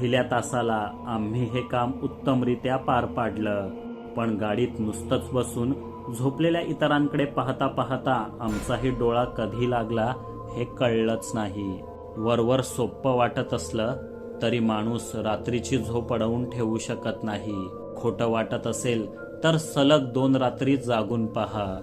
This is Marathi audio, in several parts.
पहिल्या तासाला आम्ही हे काम उत्तमरित्या पार पाडलं. पण गाडीत नुसतंच बसून झोपलेल्या इतरांकडे पाहता पाहता आमचाही डोळा कधी लागला हे कळलंच नाही. वरवर सोपं वाटत असलं तरी माणूस रात्रीची झोप अडवून ठेवू शकत नाही. खोटं वाटत असेल तर सलग दोन रात्री जागून पहा.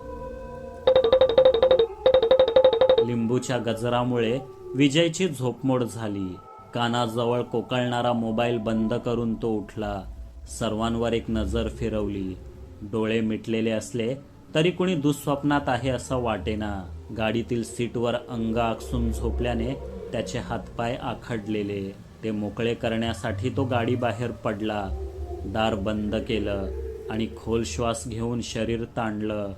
लिंबूच्या गजरामुळे विजयची झोपमोड झाली. कानाजवळ कोकळणारा मोबाईल बंद करून तो उठला. सर्वांवर एक नजर फिरवली. डोळे मिटलेले असले तरी कुणी दुःस्वप्नात आहे असं वाटेना. गाडीतील सीटवर अंग आकसून झोपल्याने त्याचे हातपाय आखडलेले. ते मोकळे करण्यासाठी तो गाडी बाहेर पडला. दार बंद केलं आणि खोल श्वास घेऊन शरीर ताणलं.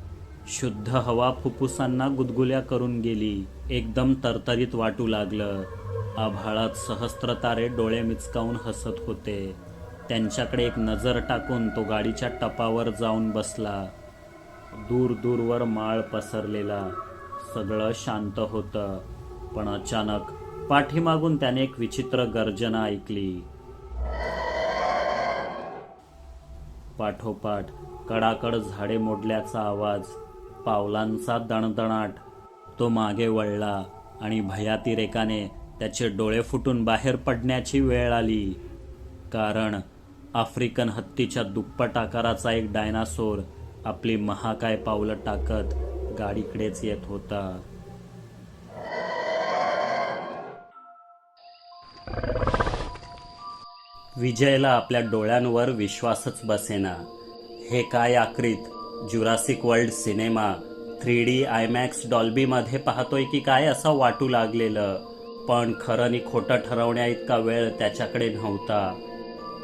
शुद्ध हवा फुफ्फुसांना गुदगुल्या करून गेली. एकदम तरतरीत वाटू लागलं. आभाळात सहस्त्रतारे डोळे मिचकावून हसत होते. त्यांच्याकडे एक नजर टाकून तो गाडीच्या टपावर जाऊन बसला. दूर दूरवर माळ पसरलेला. सगळं शांत होतं. पण अचानक पाठीमागून त्याने एक विचित्र गर्जना ऐकली. पाठोपाठ कडाकड झाडे मोडल्याचा आवाज पावलांचा दणदणाट तो मागे वळला आणि भयातिरेकाने त्याचे डोळे फुटून बाहेर पडण्याची वेळ आली. कारण आफ्रिकन हत्तीच्या दुप्पट आकाराचा एक डायनासोर आपली महाकाय पावलं टाकत गाडीकडेच येत होता. विजयला आपल्या डोळ्यांवर विश्वासच बसेना. हे काय आकृत? Jurassic World cinema. Three D IMAX डॉल्बीमध्ये पाहतोय की काय असं वाटू लागलेलं. पण खरं आणि खोटं ठरवण्या इतका वेळ त्याच्याकडे नव्हता.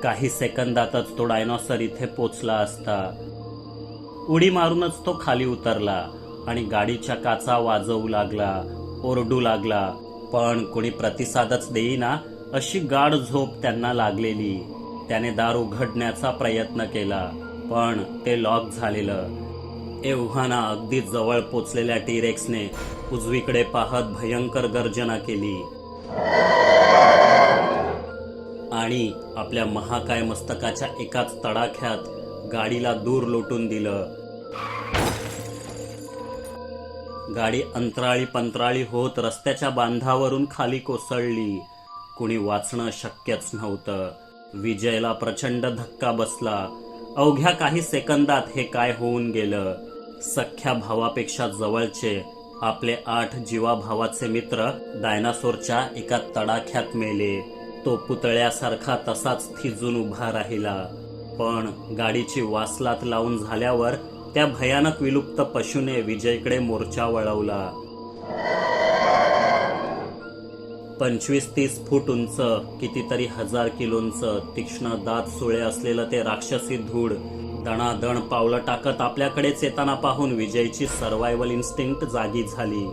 काही सेकंदातच तो डायनॉसर इथे पोचला असता. उडी मारूनच तो खाली उतरला आणि गाडीच्या काचा वाजवू लागला ओरडू लागला पण कोणी प्रतिसादच देईना अशी गाढ झोप त्यांना लागलेली. त्याने दार उघडण्याचा प्रयत्न केला पण ते लॉक झालेलं. एव्हाना अगदी जवळ पोचलेल्या टिरेक्सने उजवीकडे पाहत भयंकर गर्जना केली. आणि आपल्या महाकाय मस्तकाच्या एकाच तडाख्यात गाडीला दूर लोटून दिलं. गाडी अंतराळी पंतराळी होत रस्त्याच्या बांधावरून खाली कोसळली. कुणी वाचणं शक्यच नव्हतं. विजयला प्रचंड धक्का बसला. अवघ्या काही सेकंदात हे काय होऊन गेलं? सख्या भावापेक्षा जवळचे आपले आठ जीवाभावाचे मित्र डायनासोरच्या एका तडाख्यात मेले. तो पुतळ्यासारखा तसाच थिजून उभा राहिला. पण गाडीची वासलात लावून झाल्यावर त्या भयानक विलुप्त पशुने विजयकडे मोर्चा वळवला. पंचवीस तीस फूट उंच कितीतरी हजार किलोंचं तीक्ष्ण दात सुळे असलेलं ते राक्षसी धूड दणादण पावलं टाकत आपल्याकडेच येताना पाहून विजयची सर्वायवल इन्स्टिंक्ट जागी झाली.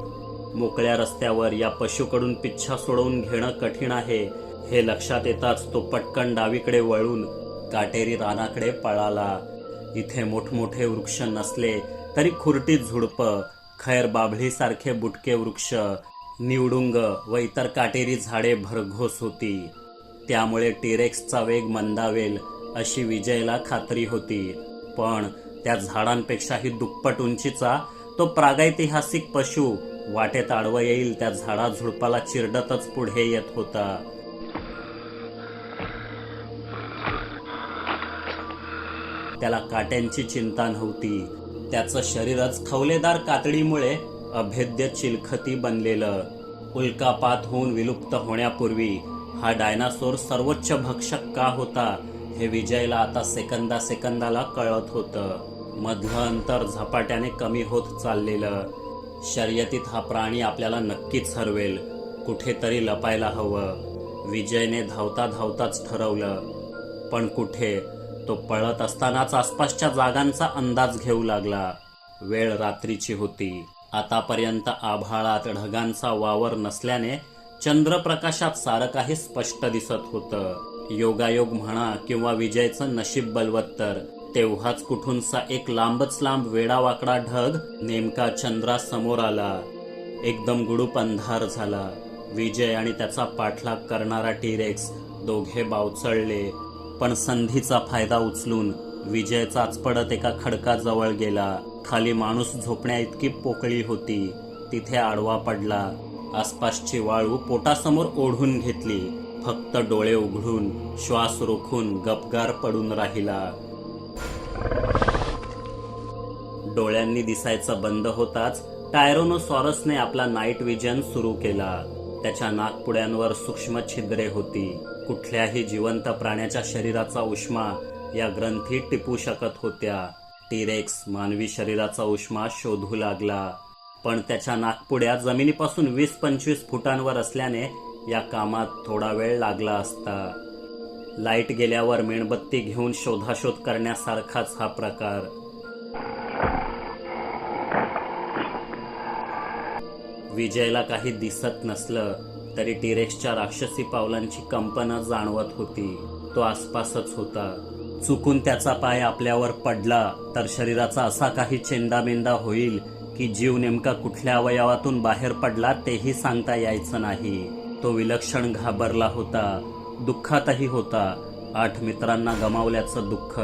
मोकळ्या रस्त्यावर या पशुकडून पिच्छा सोडवून घेणं कठीण आहे हे लक्षात येताच तो पटकन डावीकडे वळून काटेरी रानाकडे पळाला. इथे मोठमोठे वृक्ष नसले तरी खुर्टी झुडपं खैर बाभळीसारखे बुटके वृक्ष निवडुंग व इतर काटेरी झाडे भरघोस होती. त्यामुळे टिरेक्सचा वेग मंदावेल. अशी विजयला खात्री होती. पण त्या झाडांपेक्षाही दुप्पट उंचीचा तो प्रागैतिहासिक पशु वाटेत आडवा येईल त्या झाडा झुडपाला चिरडतच पुढे येत होता. त्याला काट्यांची चिंता नव्हती. त्याचं शरीरच खवलेदार कातडीमुळे अभेद्य चिलखती बनलेलं. उल्कापात होऊन विलुप्त होण्यापूर्वी हा डायनासोर सर्वोच्च भक्षक का होता हे विजयला आता सेकंदा सेकंदाला कळत होतं. मधलं अंतर झपाट्याने कमी होत चाललेलं. शर्यतीत हा प्राणी आपल्याला नक्कीच हरवेल. कुठेतरी लपायला हवं. विजयने धावता धावताच ठरवलं. पण कुठे? तो पळत असतानाच आसपासच्या जागांचा अंदाज घेऊ लागला. वेळ रात्रीची होती. आतापर्यंत आभाळात ढगांचा वावर नसल्याने चंद्रप्रकाशात सारं काही स्पष्ट दिसत होतं. योगायोग म्हणा किंवा विजयचं नशीब बलवत्तर तेव्हाच कुठूनसा एक लांबच लांब वेडावाकडा ढग नेमका चंद्रासमोर आला. एकदम गुडूप अंधार झाला. विजय आणि त्याचा पाठलाग करणारा टिरेक्स दोघे बावचळले. पण संधीचा फायदा उचलून विजय चाचपडत एका खडकाजवळ गेला. खाली माणूस झोपण्या इतकी पोकळी होती. तिथे आडवा पडला. आसपासची वाळू पोटासमोर ओढून घेतली. फक्त डोळे उघडून श्वास रोखून गपगार पडून राहिला. डोळ्यांनी दिसायचं बंद होताच टायरोनोसॉरसने आपला नाईट विजन सुरू केला. त्याच्या नागपुड्यांवर सूक्ष्म छिद्रे होती. कुठल्याही जिवंत प्राण्याच्या शरीराचा उष्मा या ग्रंथी टिपू शकत होत्या. टिरेक्स मानवी शरीराचा उष्मा शोधू लागला. पण त्याच्या नागपुड्या जमिनीपासून वीस पंचवीस फुटांवर असल्याने या कामात थोडा वेळ लागला असता. लाइट गेल्यावर मेणबत्ती घेऊन शोधाशोध करण्यासारखाच हा प्रकार. विजयला काही दिसत नसलं तरी टिरेक्सच्या राक्षसी पावलांची कंपना जाणवत होती. तो आसपासच होता. चुकून त्याचा पाय आपल्यावर पडला तर शरीराचा असा काही चेंदामेंदा होईल की जीव नेमका कुठल्या अवयवातून बाहेर पडला तेही सांगता यायचं नाही. तो विलक्षण घाबरला होता दुःखातही होता आठ मित्रांना गमावल्याचं दुःख.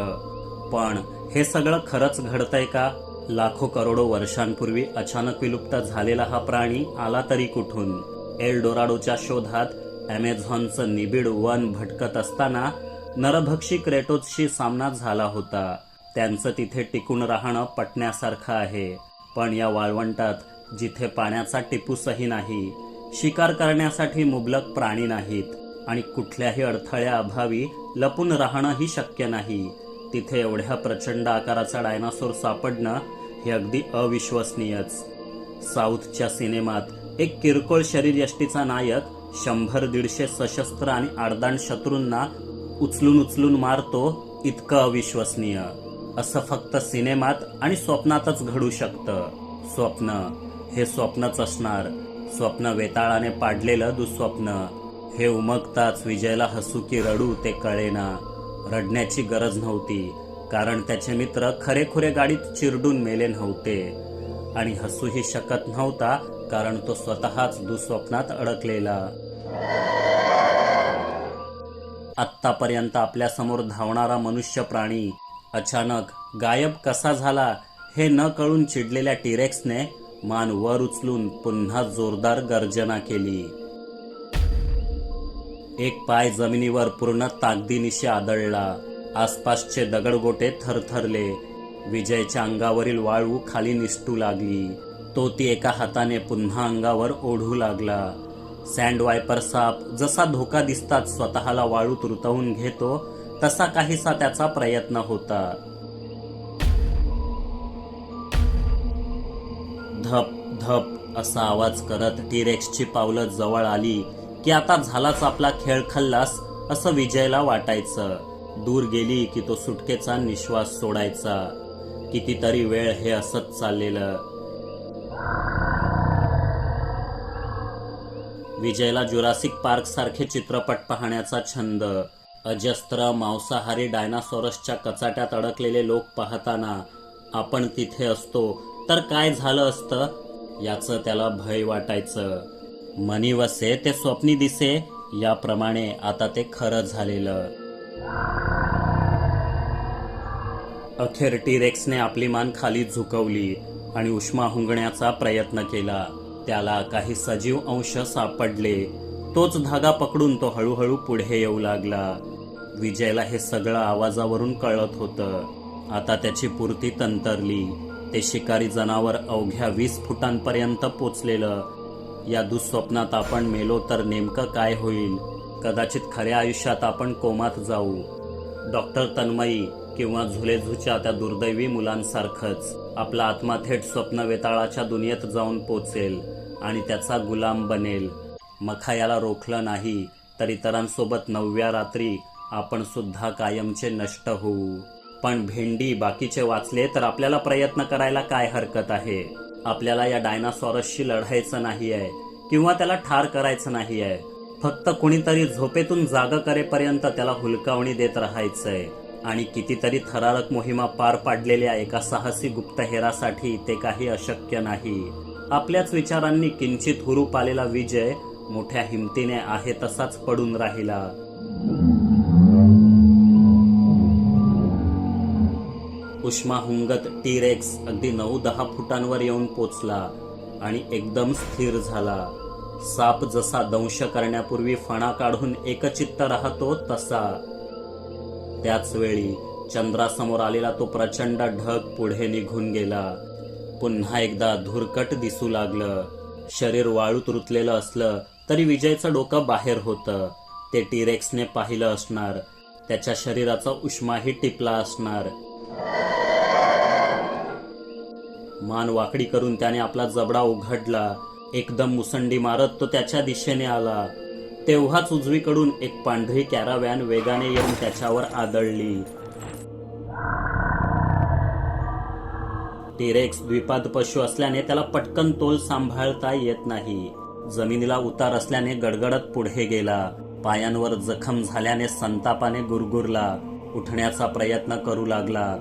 पण हे सगळं खरंच घडतंय का? लाखो करोडो वर्षांपूर्वी अचानक विलुप्त झालेला हा प्राणी आला तरी कुठून? एल डोराडोच्या शोधात अमेझॉनचं निबिड वन भटकत असताना नरभक्षी क्रेटोजशी सामना झाला होता. त्यांचं तिथे टिकून राहणं पटण्यासारखं आहे. पण या वाळवंटात जिथे पाण्याचा टिपूसही नाही शिकार करण्यासाठी मुबलक प्राणी नाहीत आणि कुठल्याही अडथळ्याअभावी लपून राहणंही शक्य नाही. तिथे एवढ्या प्रचंड आकाराचा डायनासोर सापडणं हे अगदी अविश्वसनीयच. साऊथच्या सिनेमात एक किरकोळ शरीरयष्टीचा नायक शंभर दीडशे सशस्त्र आणि आडदांड शत्रूंना उचलून उचलून मारतो इतकं अविश्वसनीय. असं फक्त सिनेमात आणि स्वप्नातच घडू शकतं. स्वप्न हे स्वप्नच असणार. स्वप्न वेताळाने पाडलेलं दुःस्वप्न. हे उमगताच विजयला हसू की रडू ते कळेना. रडण्याची गरज नव्हती कारण त्याचे मित्र खरेखुरे गाडीत चिरडून मेले नव्हते. आणि हसूही शकत नव्हता कारण तो स्वतःच दुःस्वप्नात अडकलेला. आत्तापर्यंत आपल्यासमोर धावणारा मनुष्य प्राणी अचानक गायब कसा झाला हे न कळून चिडलेल्या टिरेक्सने मान वर उचलून पुन्हा जोरदार गर्जना केली. एक पाय जमिनीवर पूर्ण ताकदीनिशी आदळला. आसपासचे दगडगोटे थरथरले. विजयच्या अंगावरील वाळू खाली निसटू लागली. तो ती एका हाताने पुन्हा अंगावर ओढू लागला. सँड वायपर साप जसा धोका दिसताच स्वतःला वाळूत रुतवून घेतो तसा काहीसा त्याचा प्रयत्न होता. धप धप असा आवाज करत टिरेक्सची पावलं जवळ आली की आता झालाच आपला खेळ खल्लास असं विजयला वाटायचं. दूर गेली की तो सुटकेचा निश्वास सोडायचा. कितीतरी वेळ हे असंच चाललेलं. विजयला जुरासिक पार्क सारखे चित्रपट पाहण्याचा छंद. अजस्त्र मांसाहारी डायनासोरसच्या कचाट्यात अडकलेले लोक पाहताना आपण तिथे असतो तर काय झालं असतं? याचं त्याला भय वाटायचं. मनी वसे ते स्वप्नी दिसे याप्रमाणे आता ते खरं झालेलं. अखेर टिरेक्सने आपली मान खाली झुकवली आणि उष्मा हुंगण्याचा प्रयत्न केला. त्याला काही सजीव अंश सापडले. तोच धागा पकडून तो हळूहळू पुढे येऊ लागला. विजयला हे सगळं आवाजावरून कळत होतं. आता त्याची पूर्ती तंतरली. ते शिकारी जनावर अवघ्या वीस फुटांपर्यंत पोचलेलं. या दुःस्वप्नात आपण मेलो तर नेमकं काय होईल? कदाचित खऱ्या आयुष्यात आपण कोमात जाऊ. डॉक्टर तन्मयी किंवा झुलेझूच्या त्या दुर्दैवी मुलांसारखंच आपला आत्मा थेट स्वप्न वेताळाच्या दुनियेत जाऊन पोचेल आणि त्याचा गुलाम बनेल. मखायाला रोखलं नाही तर इतरांसोबत नवव्या रात्री आपण सुद्धा कायमचे नष्ट होऊ. पण भेंडी बाकीचे वाचले तर आपल्याला प्रयत्न करायला काय हरकत आहे? आपल्याला या डायनासॉरसशी लढायचं नाही आहे किंवा त्याला ठार करायचं नाही आहे फक्त कुणीतरी झोपेतून जाग करेपर्यंत त्याला हुलकावणी देत राहायचंय. आणि कितीतरी थरारक मोहिमा पार पाडलेल्या एका साहसी गुप्तहेरासाठी ते काही अशक्य नाही. आपल्याच विचारांनी किंचित हुरूप आलेला विजय मोठ्या हिमतीने आहे तसाच पडून राहिला. उष्माहुंगत टीरेक्स अगदी नऊ दहा फुटांवर येऊन पोचला आणि एकदम स्थिर झाला. साप जसा दंश करण्यापूर्वी फणा काढून एकचित्त राहतो तसा. त्याच वेळी चंद्रासमोर आलेला तो प्रचंड ढग पुढे निघून गेला. पुन्हा एकदा धुरकट दिसू लागलं. शरीर वाळूत रुतलेलं असलं तरी विजयचं डोकं बाहेर होतं. ते टिरेक्सने पाहिलं असणार. त्याच्या शरीराचा उष्माही टिपला असणार. मान वाकडी करून त्याने आपला जबडा उघडला. एकदम मुसंडी मारत तो त्याच्या दिशेने आला. तेव्हाच उजवीकडून एक पांढरी कॅरावॅन वेगाने येऊन त्याच्यावर आदळली. टिरेक्स द्विपाद पशु असल्याने त्याला पटकन तोल सांभाळता येत नाही. जमिनीला उतार असल्याने गडगडत पुढे गेला. पायांवर जखम झाल्याने संतापाने गुरगुरला. उठण्याचा प्रयत्न करू लागला.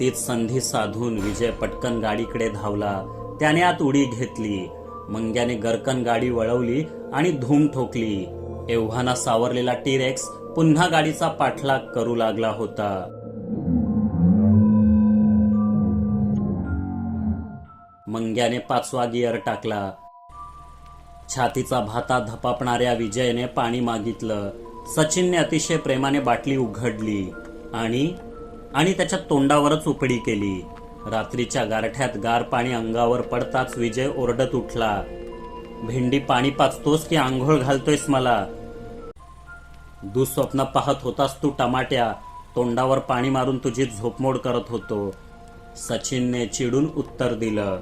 तीच संधी साधून विजय पटकन गाडीकडे धावला. त्याने आत उडी घेतली. मंग्याने गरकन गाडी वळवली आणि धूम ठोकली. एव्हाना सावरलेला टिरेक्स पुन्हा गाडीचा पाठलाग करू लागला होता. मंग्याने पाचवा गिअर टाकला. छातीचा भाता धपापणाऱ्या विजयने पाणी मागितलं. सचिनने अतिशय प्रेमाने बाटली उघडली आणि आणि त्याच्या तोंडावरच उपडी केली. रात्रीच्या गारठ्यात गार पाणी अंगावर पडताच विजय ओरडत उठला. भेंडी पाणी पाचतोस की आंघोळ घालतोयस मला? दुःस्वप्न पाहत होतास तू टमाट्या. तोंडावर पाणी मारून तुझी झोपमोड करत होतो. सचिनने चिडून उत्तर दिलं.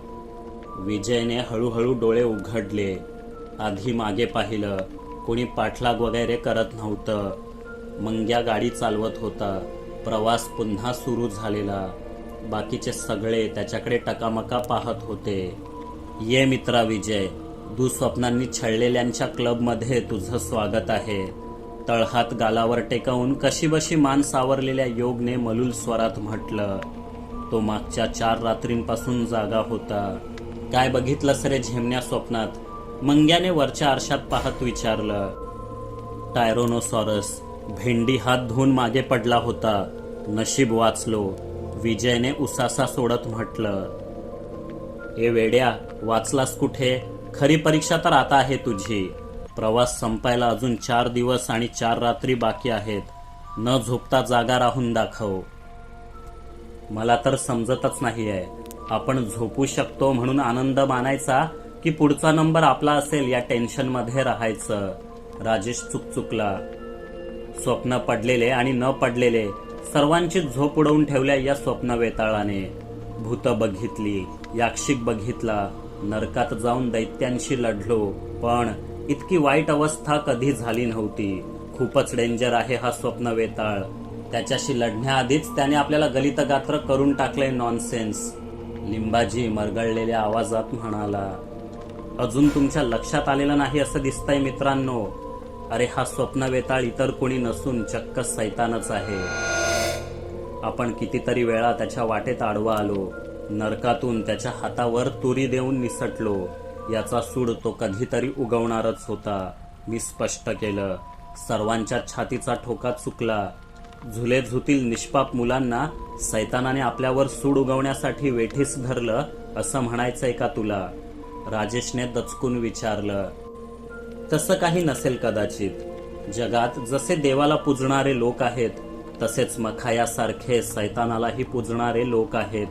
विजयने हळूहळू डोळे उघडले. आधी मागे पाहिलं. कोणी पाठलाग वगैरे करत नव्हतं. मंग्या गाडी चालवत होता. प्रवास पुन्हा सुरू झालेला. बाकीचे सगळे त्याच्याकडे टकामका पाहत होते. ये मित्रा विजय दुःस्वप्नांनी छळलेल्यांच्या क्लबमध्ये तुझं स्वागत आहे. तळहात गालावर टेकवून कशीबशी मान सावरलेल्या योगने मलूल स्वरात म्हटलं तो मागच्या चार रात्रींपासून जागा होता. काय बघितलंस रे झेमण्या स्वप्नात? मंग्याने वरच्या आरशात पाहत विचारलं टायरोनोसॉरस भेंडी हात धुवून मागे पडला होता. नशीब वाचलो. विजयने उसासा सोडत म्हटलं ए वेड्या वाचलास कुठे? खरी परीक्षा तर आता आहे तुझी. प्रवास संपायला अजून चार दिवस आणि चार रात्री बाकी आहेत. न झोपता जागा राहून दाखव. मला तर समजतच नाहीये. आपण झोपू शकतो म्हणून आनंद मानायचा की पुढचा नंबर आपला असेल या टेन्शनमध्ये राहायचं. राजेश चुकचुकला स्वप्न पडलेले आणि न पडलेले सर्वांची झोप उडवून ठेवल्या या स्वप्न वेताळाने. भूत बघितली याक्षिक बघितला नरकात जाऊन दैत्यांशी लढलो पण इतकी वाईट अवस्था कधी झाली नव्हती. खूपच डेंजर आहे हा स्वप्न वेताळ. त्याच्याशी लढण्याआधीच त्याने आपल्याला गलितगात्र करून टाकले नॉनसेन्स लिंबाजी मरगळलेल्या आवाजात म्हणाला अजून तुमच्या लक्षात आलेलं नाही असं दिसतंय मित्रांनो. अरे हा स्वप्न वेताळ इतर कोणी नसून चक्क सैतानच आहे. आपण कितीतरी वेळा त्याच्या वाटेत आडवा आलो. नरकातून त्याच्या हातावर तुरी देऊन निसटलो. याचा सूड तो कधीतरी उगवणारच होता. मी स्पष्ट केलं. सर्वांच्या छातीचा ठोका चुकला. झुले झुतील निष्पाप मुलांना सैतानाने आपल्यावर सूड उगवण्यासाठी वेठीस धरलं असं म्हणायचंय का तुला? राजेशने दचकून विचारलं तसं काही नसेल कदाचित. जगात जसे देवाला पूजणारे लोक आहेत तसेच मखायासारखे सैतानालाही पूजणारे लोक आहेत.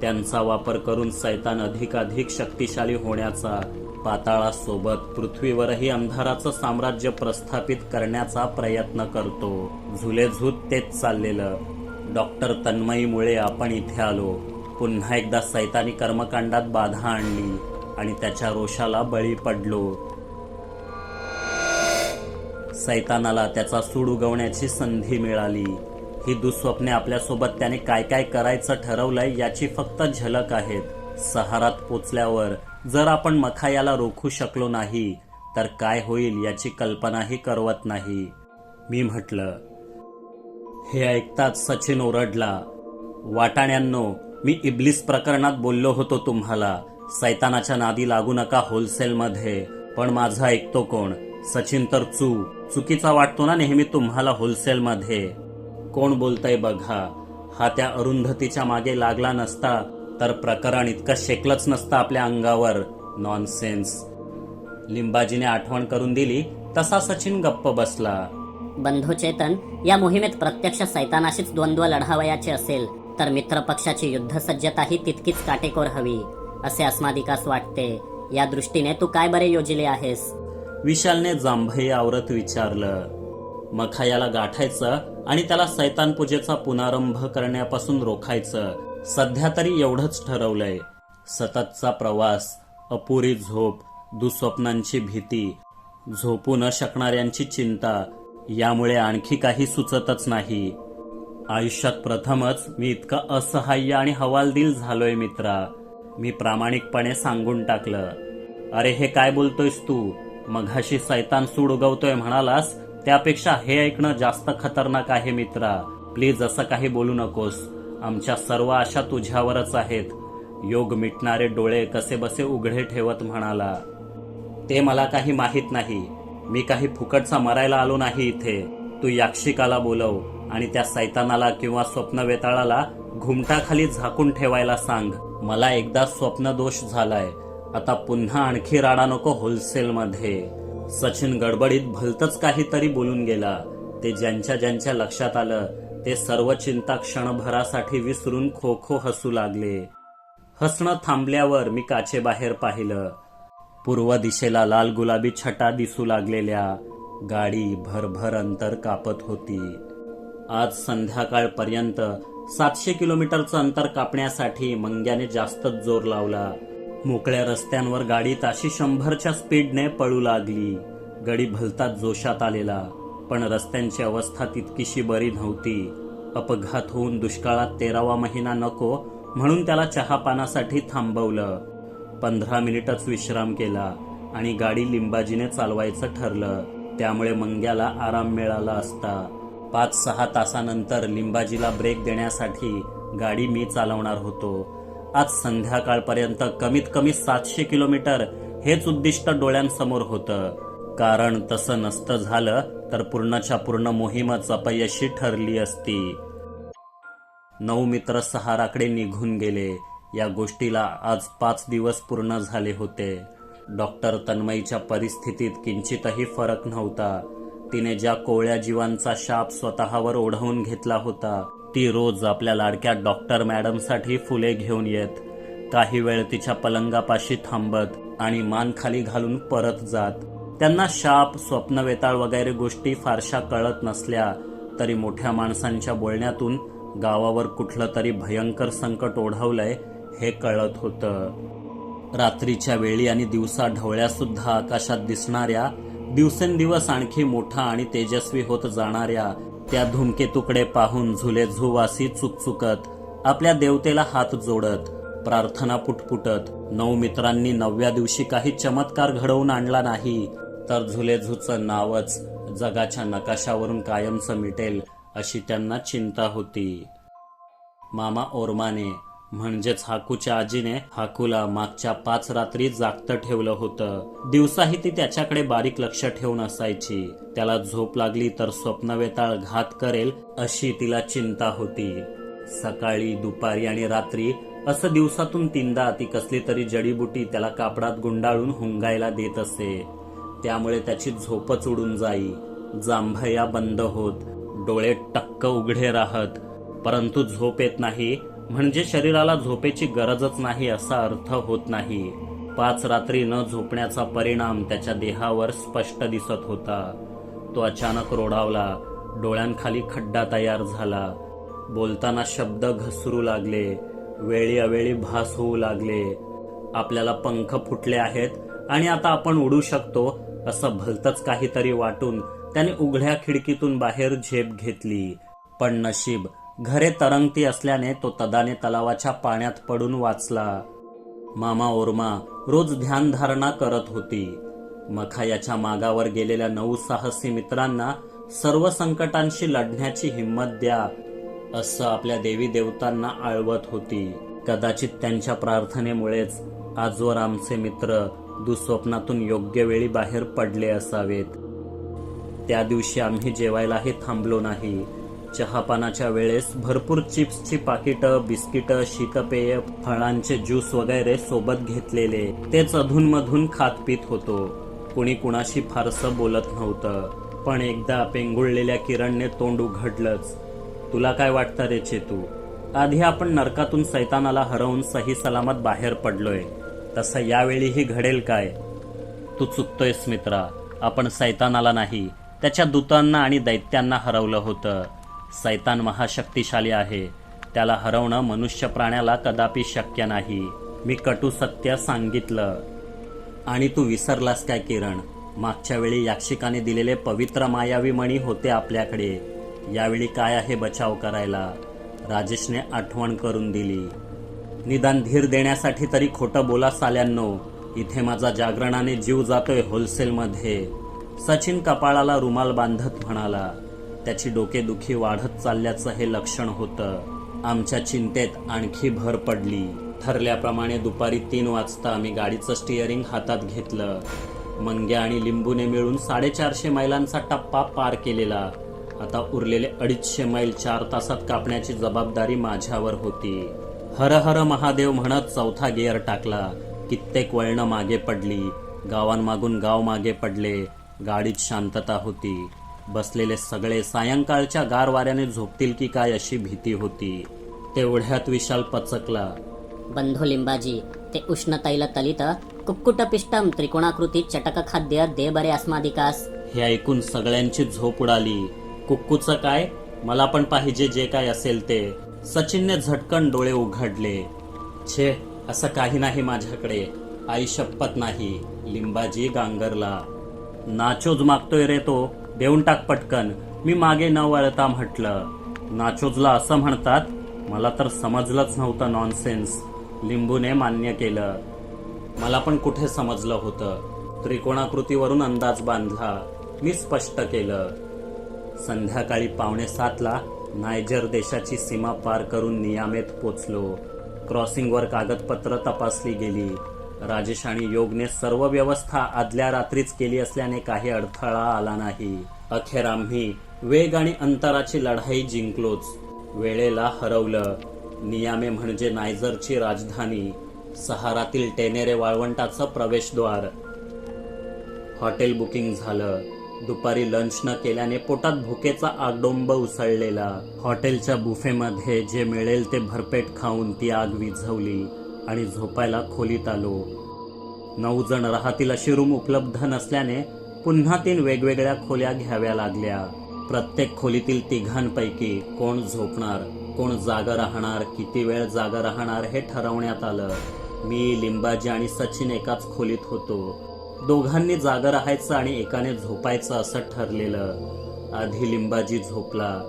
त्यांचा वापर करून सैतान अधिकाधिक शक्तिशाली होण्याचा पाताळासोबत पृथ्वीवरही अंधाराचं साम्राज्य प्रस्थापित करण्याचा प्रयत्न करतो. झुलेझूत तेच चाललेलं डॉक्टर तन्मयीमुळे आपण इथे आलो. पुन्हा एकदा सैतानी कर्मकांडात बाधा आणली. आणि त्याच्या रोषाला बळी पडलो. सैतानाला त्याचा सूड उगवण्याची संधी मिळाली. ही दुःस्वप्ने आपल्यासोबत त्याने काय काय करायचं ठरवलंय याची फक्त झलक आहेत. सहारात पोचल्यावर जर आपण मखायाला रोखू शकलो नाही तर काय होईल याची कल्पनाही करवत नाही. मी म्हटलं हे ऐकताच सचिन ओरडला वाटाण्यांनो मी इब्लिस प्रकरणात बोललो होतो तुम्हाला. सैतानाच्या नादी लागू नका होलसेलमध्ये. पण माझा ऐकतो कोण? सचिन तर चू. चुकीचा वाटतो ना नेहमी तुम्हाला होलसेलमध्ये. कोण बोलतय बघा. हा त्या अरुंधतीच्या मागे लागला नसता तर प्रकरण इतकं शेकलंच नसतं आपल्या अंगावर. नॉनसेन्स लिंबाजीने आठवण करून दिली तसा सचिन गप्प बसला. बंधू चेतन या मोहिमेत प्रत्यक्ष सैतानाशीच द्वंद्व लढावयाचे असेल तर मित्रपक्षाची युद्धसज्जताही तितकीच काटेकोर हवी. असे अस्मादिकास वाटते. या दृष्टीने तू काय बरे योजिले आहेस? विशालने जांभई आवरत विचारलं. मखायाला गाठायचं आणि त्याला सैतान पूजेचा पुनारंभ करण्यापासून रोखायचं. सध्या तरी एवढंच ठरवलंय. सततचा प्रवास अपुरी झोप दुस्वप्नांची भीती झोपू न शकणाऱ्यांची चिंता यामुळे आणखी काही सुचतच नाही. आयुष्यात प्रथमच मी इतका असहाय्य आणि हवालदिल झालोय मित्रा. मी प्रामाणिकपणे सांगून टाकलं. अरे हे काय बोलतोयस तू? मघाशी सैतान सूड उगवतोय म्हणालास त्यापेक्षा हे ऐकणं जास्त खतरनाक आहे मित्रा. प्लीज असं काही बोलू नकोस. आमच्या सर्व आशा तुझ्यावरच आहेत. योग मिटणारे डोळे कसे बसे उघडे ठेवत म्हणाला. ते मला काही माहीत नाही. मी काही फुकटचा मरायला आलो नाही इथे. तू याक्षिकाला बोलव आणि त्या सैतानाला किंवा स्वप्न वेताळाला घुमटाखाली झाकून ठेवायला सांग. मला एकदा स्वप्नदोष झालाय. आता पुन्हा आणखी राडा नको होलसेलमध्ये. सचिन गडबडीत भलतच काहीतरी बोलून गेला. ते ज्यांच्या ज्यांच्या लक्षात आलं ते सर्व चिंता क्षणभरासाठी विसरून खो खो हसू लागले. हसणं थांबल्यावर मी काचेबाहेर पाहिलं. पूर्व दिशेला लाल गुलाबी छटा दिसू लागलेल्या. गाडी भरभर अंतर कापत होती. आज संध्याकाळपर्यंत सातशे किलोमीटरचं अंतर कापण्यासाठी मंग्याने जास्तच जोर लावला. मोकळ्या रस्त्यांवर गाडी ताशी शंभरच्या स्पीडने पळू लागली. गडी भलताच जोशात आलेला पण रस्त्यांची अवस्था तितकीशी बरी नव्हती. अपघात होऊन दुष्काळात तेरावा महिना नको म्हणून त्याला चहापानासाठी थांबवलं. पंधरा मिनिटच विश्राम केला आणि गाडी लिंबाजीने चालवायचं ठरलं. त्यामुळे मंग्याला आराम मिळाला असता. पाच सहा तासानंतर लिंबाजीला ब्रेक देण्यासाठी गाडी मी चालवणार होतो. आज संध्याकाळपर्यंत कमीत कमी सातशे किलोमीटर हेच उद्दिष्ट डोळ्यांसमोर होतं. कारण तसं नसतं झालं तर पूर्णच्या पूर्ण मोहीमच अपयशी ठरली असती. नऊ मित्र सहाराकडे निघून गेले. या गोष्टीला आज पाच दिवस पूर्ण झाले होते. डॉक्टर तन्मयीच्या परिस्थितीत किंचितही फरक नव्हता. तिने ज्या कोवळ्या जीवांचा शाप स्वतःवर ओढवून घेतला होता ती रोज आपल्या लाडक्या डॉक्टर मॅडमसाठी फुले घेऊन येत. काही वेळ तिच्या पलंगापाशी थांबत आणि मान खाली घालून परत जात. त्यांना शाप स्वप्नवेताळ वगैरे गोष्टी फारशा कळत नसल्या तरी मोठ्या माणसांच्या बोलण्यातून गावावर कुठलं तरी भयंकर संकट ओढवलंय हे कळत होतं. रात्रीच्या वेळी आणि दिवसा ढवळ्या सुद्धा आकाशात दिसणाऱ्या दिवसेंदिवस आणखी मोठा आणि तेजस्वी होत जाणाऱ्या त्या धूमकेतुकडे पाहून झुले झुवासी चुकचुकत आपल्या देवतेला हात जोडत प्रार्थना पुटपुटत नऊ मित्रांनी नवव्या दिवशी काही चमत्कार घडवून आणला नाही तर झुलेझूचं नावच जगाच्या नकाशावरून कायमचं मिटेल अशी त्यांना चिंता होती. मामा ओरमाने म्हणजेच हाकूच्या आजीने हाकूला मागच्या पाच रात्री जागतं ठेवलं होतं. दिवसाही ती त्याच्याकडे बारीक लक्ष ठेवून असायची. त्याला झोप लागली तर स्वप्नवेताळ घात करेल अशी तिला चिंता होती. सकाळी दुपारी आणि रात्री असं दिवसातून तीनदा ती कसली तरी जडीबुटी त्याला कापडात गुंडाळून हुंगायला देत असे. त्यामुळे त्याची झोपच उडून जाई. जांभया बंद होत. डोळे टक्क उघडे राहत. परंतु झोप येत नाही म्हणजे शरीराला झोपेची गरजच नाही असा अर्थ होत नाही. पाच रात्री न झोपण्याचा परिणाम त्याच्या देहावर स्पष्ट दिसत होता. तो अचानक रोडावला डोळ्यांखाली खड्डा तयार झाला. बोलताना शब्द घसरू लागले वेळी अवेळी भास होऊ लागले. आपल्याला पंख फुटले आहेत आणि आता आपण उडू शकतो असं भलतच काहीतरी वाटून त्याने उघड्या खिडकीतून बाहेर झेप घेतली. पण नशीब घरे तरंगती असल्याने तो तदाने तलावाच्या पाण्यात पडून वाचला. मामा ओरमा रोज ध्यानधारणा करत होती. मखायाच्या मागावर गेलेल्या नऊ साहसी मित्रांना सर्व संकटांशी लढण्याची हिंमत द्या असं आपल्या देवी देवतांना आळवत होती. कदाचित त्यांच्या प्रार्थनेमुळेच आजवर आमचे मित्र दुःस्वप्नातून योग्य वेळी बाहेर पडले असावेत. त्या दिवशी आम्ही जेवायलाही थांबलो नाही. चहापानाच्या वेळेस भरपूर चिप्सची पाकिटं बिस्किटं शीतपेय फळांचे ज्यूस वगैरे सोबत घेतलेले. तेच अधूनमधून खात पित होतो. कुणी कुणाशी फारसं बोलत नव्हतं. पण एकदा पेंगुळलेल्या किरणने तोंड उघडलंच. तुला काय वाटतं रे चेतू? आधी आपण नरकातून सैतानाला हरवून सही सलामत बाहेर पडलोय. तसं यावेळीही घडेल काय? तू चुकतोयस मित्रा. आपण सैतानाला नाही. त्याच्या दूतांना आणि दैत्यांना हरवलं होतं. सैतान महाशक्तिशाली आहे. त्याला हरवणं मनुष्य प्राण्याला कदापि शक्य नाही. मी कटू सत्य सांगितलं. आणि तू विसरलास काय किरण? मागच्या वेळी याक्षिकाने दिलेले पवित्र मायावी मणी होते आपल्याकडे. यावेळी काय आहे बचाव करायला? राजेशने आठवण करून दिली. निदान धीर देण्यासाठी तरी खोटं बोला साल्यांनो. इथे माझा जागरणाने जीव जातोय होलसेलमध्ये. सचिन कपाळाला रुमाल बांधत म्हणाला. त्याची डोकेदुखी वाढत चालल्याचं हे लक्षण होतं. आमच्या चिंतेत आणखी भर पडली. ठरल्याप्रमाणे दुपारी तीन वाजता आम्ही गाडीचं स्टिअरिंग हातात घेतलं. मंग्या आणि लिंबूने मिळून साडेचारशे मैलांचा टप्पा पार केलेला. आता उरलेले अडीचशे मैल चार तासात कापण्याची जबाबदारी माझ्यावर होती. हर हर महादेव म्हणत चौथा गिअर टाकला. कित्येक वळणं मागे पडली. गावांमागून गाव मागे पडले. गाडीत शांतता होती. बसलेले सगळे सायंकाळच्या गार वाऱ्याने झोपतील की काय अशी भीती होती. तेवढ्यात विशाल पचकला. बंधू लिंबाजी ते उष्णतैल तलित कुक्कुटपिष्टम त्रिकोणाकृती चटक खाद्य दे बरे अस्मादिकास. हे ऐकून सगळ्यांची झोप उडाली. कुक्कूचं काय? मला पण पाहिजे जे काय असेल ते. सचिनने झटकन डोळे उघडले. छे असं काही नाही माझ्याकडे. आई शपथ नाही. लिंबाजी गांगरला. नाचोज मागतोय रे तो. देऊन टाक पटकन. मी मागे न वळता म्हटलं नाचोजला असं म्हणतात मला तर समजलंच नव्हतं नॉनसेन्स लिंबूने मान्य केलं. मला पण कुठे समजलं होतं? त्रिकोणाकृतीवरून अंदाज बांधला. मी स्पष्ट केलं. संध्याकाळी पावणे सातला नायजर देशाची सीमा पार करून नियामेत पोचलो. क्रॉसिंगवर कागदपत्र तपासली गेली. राजेश आणि योगने सर्व व्यवस्था आदल्या रात्रीच केली असल्याने काही अडथळा आला नाही. अखेर आम्ही वेग आणि अंतराची लढाई जिंकलोच. वेळेला हरवलं. नियामे म्हणजे नायजरची राजधानी सहारातील टेनेरे वाळवंटाचं प्रवेशद्वार. हॉटेल बुकिंग झालं. दुपारी लंच न केल्याने पोटात भुकेचा आगडोंब उसळलेला. हॉटेलच्या बुफेमध्ये जे मिळेल ते भरपेट खाऊन ती आग विझवली. आणि झोपायला खोलीत आलो. नऊ जण राहतील अशी रूम उपलब्ध नसल्याने पुन्हा तीन वेगवेगळ्या खोल्या घ्याव्या लागल्या. प्रत्येक खोलीतील तिघांपैकी कोण झोपणार कोण जागं राहणार किती वेळ जागं राहणार हे ठरवण्यात आलं. मी लिंबाजी आणि सचिन एकाच खोलीत होतो. दोघांनी जागं राहायचं आणि एकाने झोपायचं असं ठरलेलं. आधी लिंबाजी झोपला.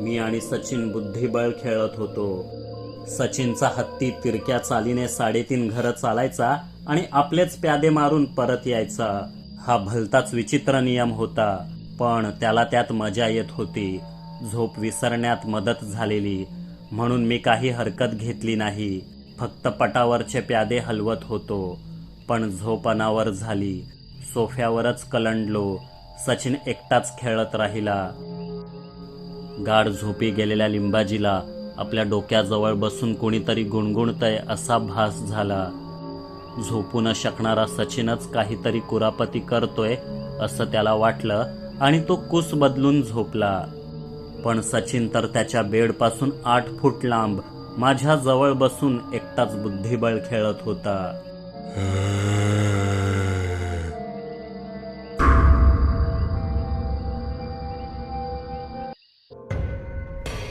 मी आणि सचिन बुद्धिबळ खेळत होतो. सचिनचा हत्ती तिरक्या चालीने साडेतीन घरं चालायचा आणि आपलेच प्यादे मारून परत यायचा. हा भलताच विचित्र नियम होता पण त्याला त्यात मजा येत होती. झोप विसरण्यात मदत झालेली म्हणून मी काही हरकत घेतली नाही. फक्त पटावरचे प्यादे हलवत होतो पण झोप अनावर झाली. सोफ्यावरच कलंडलो सचिन एकटाच खेळत राहिला. गाढ झोपी गेलेल्या लिंबाजीला आपल्या डोक्याजवळ बसून कोणीतरी गुणगुणतय असा भास झाला. झोपू न शकणारा सचिनच काहीतरी कुरापती करतोय असं त्याला वाटलं आणि तो कुस बदलून झोपला. पण सचिन तर त्याच्या बेडपासून आठ फूट लांब माझ्या जवळ बसून एकटाच बुद्धिबळ खेळत होता.